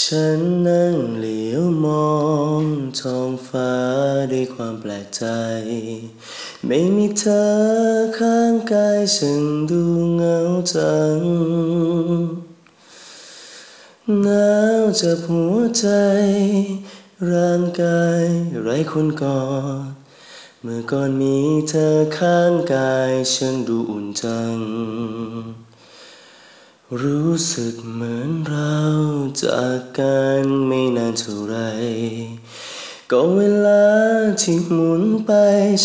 ฉันนั่งเหลียวมองท้องฟ้าด้วยความแปลกใจ ไม่มีเธอข้างกายฉันดูเหงาจังหนาวจับหัวใจ ร่างกายไร้คนกอดเมื่อก่อนมีเธอข้างกายฉันดูอุ่นจัง รู้สึกเหมือนเราจากกันไม่นานเท่าไร ก็เวลาที่หมุนไป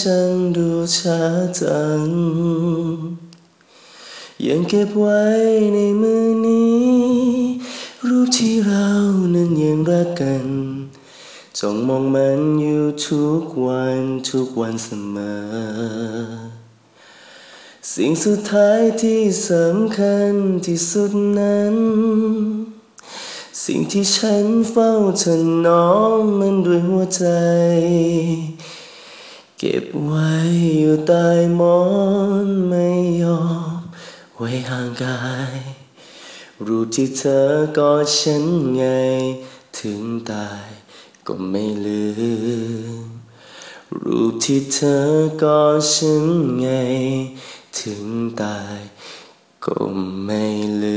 ฉันดูช้าจัง ยังเก็บไว้ในมือนี้ รูปที่เรานั้นยังรักกันจ้องมองมันอยู่ทุกวันทุกวันเสมอ สิ่งสุดท้ายที่สำคัญที่สุดนั้น สิ่งที่ฉันเฝ้าถนอมมันด้วยหัวใจ เก็บไว้อยู่ใต้หมอนไม่ยอมไว้ห่างกาย รูปที่เธอกอดฉันไง ถึงตายก็ไม่ลืม รูปที่เธอกอดฉันไง ถึงตายก็ไม่ลืม